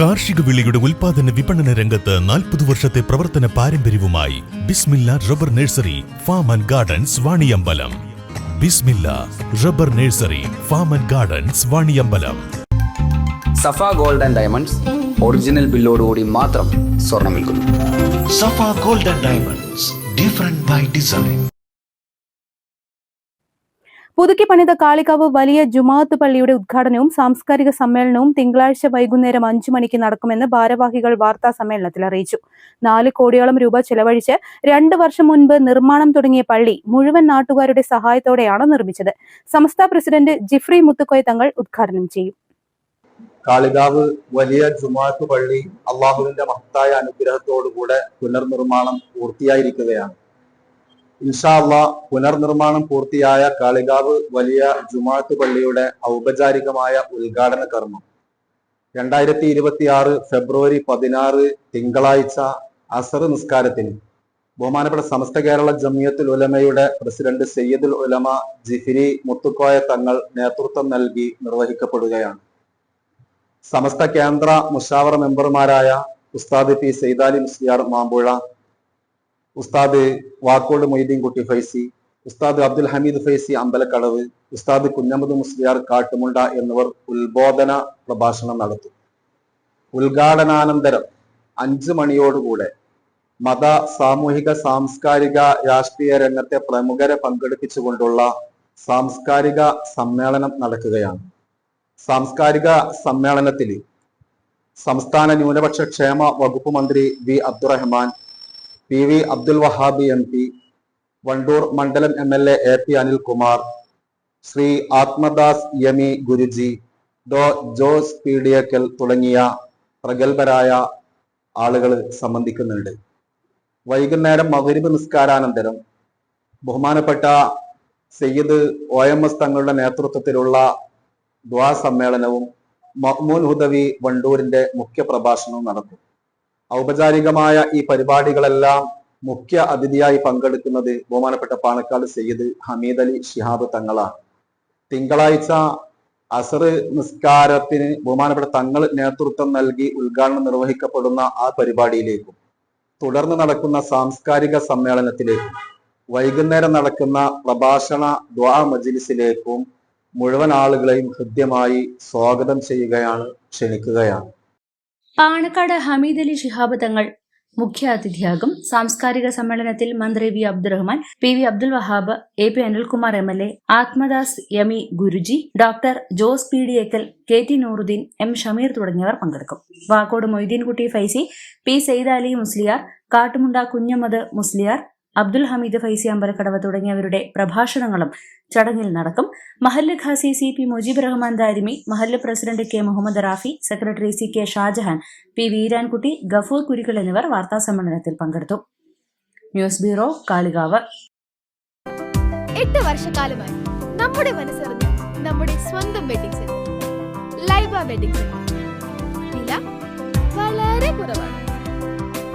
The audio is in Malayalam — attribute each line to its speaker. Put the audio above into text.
Speaker 1: കാർഷിക വിളിയുടെ ഉൽപാദന വിപണന രംഗത്ത് നാൽപ്പത് വർഷത്തെ പ്രവർത്തന പാരമ്പര്യവുമായി Bismilla rubber nursery farm and gardens Vaniyambalam. Bismilla rubber nursery farm and gardens Vaniyambalam.
Speaker 2: Safa gold and diamonds original ബില്ലോടുകൂടി മാത്രം സ്വർണം വിൽക്കുന്നു.
Speaker 3: Safa gold and diamonds different by design.
Speaker 4: പുതുക്കി പണിത കാളികാവ് വലിയ ജുമാഅത്ത് പള്ളിയുടെ ഉദ്ഘാടനവും സാംസ്കാരിക സമ്മേളനവും തിങ്കളാഴ്ച വൈകുന്നേരം അഞ്ചു മണിക്ക് നടക്കുമെന്ന് ഭാരവാഹികൾ വാർത്താ സമ്മേളനത്തിൽ അറിയിച്ചു. നാല് കോടിയോളം രൂപ ചെലവഴിച്ച് രണ്ട് വർഷം മുൻപ് നിർമ്മാണം തുടങ്ങിയ പള്ളി മുഴുവൻ നാട്ടുകാരുടെ സഹായത്തോടെയാണ് നിർമ്മിച്ചത്. സംസ്ഥാന പ്രസിഡന്റ് ജിഫ്രി മുത്തുക്കോയ തങ്ങൾ ഉദ്ഘാടനം ചെയ്യും.
Speaker 5: കാളികാവ് വലിയ ജുമാഅത്ത് പള്ളി അള്ളാഹുവിന്റെ മഹത്തായ അനുഗ്രഹത്തോടുകൂടെ പുനർനിർമ്മാണം പൂർത്തിയായിരിക്കുകയാണ്. ഇൻഷാ അള്ളാ പുനർനിർമ്മാണം പൂർത്തിയായ കാളികാവ് വലിയ ജുമാത്ത് പള്ളിയുടെ ഔപചാരികമായ ഉദ്ഘാടന കർമ്മം. രണ്ടായിരത്തി ഇരുപത്തി ആറ് ഫെബ്രുവരി പതിനാറ് തിങ്കളാഴ്ച അസർ നിസ്കാരത്തിന് ബഹുമാനപ്പെട്ട സമസ്ത കേരള ജമിയത്തുൽ ഉലമയുടെ പ്രസിഡന്റ് സയ്യിദുൽ ഉലമ ജിഫിരി മുത്തുക്കോയ തങ്ങൾ നേതൃത്വം നൽകി നിർവഹിക്കപ്പെടുകയാണ്. സമസ്ത കേന്ദ്ര മുഷാവറ മെമ്പർമാരായ ഉസ്താദ് പി സെയ്താലി മുസ്ലിയാർ മാമ്പുഴ ഉസ്താദ് വാക്കോട് മൊയ്തീൻ കുട്ടി ഫൈസി ഉസ്താദ് അബ്ദുൽ ഹമീദ് ഫൈസി അമ്പലക്കടവ് ഉസ്താദ് കുഞ്ഞമ്മദ് മുസ്ലിയാർ കാട്ടുമുണ്ട എന്നിവർ ഉത്ബോധന പ്രഭാഷണം നടത്തും. ഉദ്ഘാടനാനന്തരം അഞ്ചു മണിയോടുകൂടെ മത സാമൂഹിക സാംസ്കാരിക രാഷ്ട്രീയ രംഗത്തെ പ്രമുഖരെ പങ്കെടുപ്പിച്ചുകൊണ്ടുള്ള സാംസ്കാരിക സമ്മേളനം നടക്കുകയാണ്. സാംസ്കാരിക സമ്മേളനത്തിൽ സംസ്ഥാന ന്യൂനപക്ഷ ക്ഷേമ വകുപ്പ് മന്ത്രി V Abdurahman P V Abdul Wahabi M P Wandoor മണ്ഡലം M L A A P Anilkumar Shri Athmadas Yami Guruji Dr Jose P D Ekkal തുടങ്ങിയ പ്രഗത്ഭരായ ആളുകൾ സംബന്ധിക്കുന്നുണ്ട്. വൈകുന്നേരം മകരിബ് നിസ്കാരാനന്തരം ബഹുമാനപ്പെട്ട സയ്യിദ് ഒ എം എസ് തങ്ങളുടെ നേതൃത്വത്തിലുള്ള ദ്വാ സമ്മേളനവും മഹ്മൂൻ ഹുദവി വണ്ടൂരിന്റെ മുഖ്യ പ്രഭാഷണവും നടക്കും. ഔപചാരികമായ ഈ പരിപാടികളെല്ലാം മുഖ്യ അതിഥിയായി പങ്കെടുക്കുന്നത് ബഹുമാനപ്പെട്ട പാണക്കാട് സയ്യിദ് ഹമീദ് അലി ഷിഹാബ് തങ്ങളാണ്. തിങ്കളാഴ്ച അസർ നിസ്കാരത്തിന് ബഹുമാനപ്പെട്ട തങ്ങൾ നേതൃത്വം നൽകി ഉദ്ഘാടനം നിർവഹിക്കപ്പെടുന്ന ആ പരിപാടിയിലേക്കും തുടർന്ന് നടക്കുന്ന സാംസ്കാരിക സമ്മേളനത്തിലേക്കും വൈകുന്നേരം നടക്കുന്ന പ്രഭാഷണ ദ്വാ മജിലിസിലേക്കും മുഴുവൻ ആളുകളെയും ഹൃദ്യമായി സ്വാഗതം ചെയ്യുകയാണ് ക്ഷണിക്കുകയാണ്.
Speaker 6: പാണക്കാട് ഹമീദ് അലി ശിഹാബ് തങ്ങൾ മുഖ്യ അതിഥിയാകും സാംസ്കാരിക സമ്മേളനത്തിൽ മന്ത്രി V. Abdurahman P. V. Abdul Wahab A. P. Anilkumar M. L. A Athmadas Yami Guruji doctor Jose P. D. Ekkal K. T. Nooruddin M. Shameer തുടങ്ങിയവർ പങ്കെടുക്കും. വാക്കോട് മൊയ്തീൻകുട്ടി ഫൈസി പി. സെയ്ദ് അലി മുസ്ലിയാർ കാട്ടുമുണ്ട കുഞ്ഞമ്മദ് മുസ്ലിയാർ അബ്ദുൽ ഹമീദ് ഫൈസി അമ്പലക്കടവ് തുടങ്ങിയവരുടെ പ്രഭാഷണങ്ങളും ചടങ്ങിൽ നടക്കും. മഹല്ല് ഖാസി സി പി മുജീബ് റഹ്മാൻ ദാരിമി മഹല്ല് president K Muhammad Rafi secretary C K Shajahan P Veerankutty Gafoor Kurikal എന്നിവർ വാർത്താ സമ്മേളനത്തിൽ പങ്കെടുത്തു. News bureau Kalikavu.
Speaker 7: എട്ട് വർഷക്കാലമായി നമ്മുടെ മനസ്സറിഞ്ഞ് നമ്മുടെ സ്വന്തം wedding centre Laiba wedding centre വില വളരെ കുറവാണ്.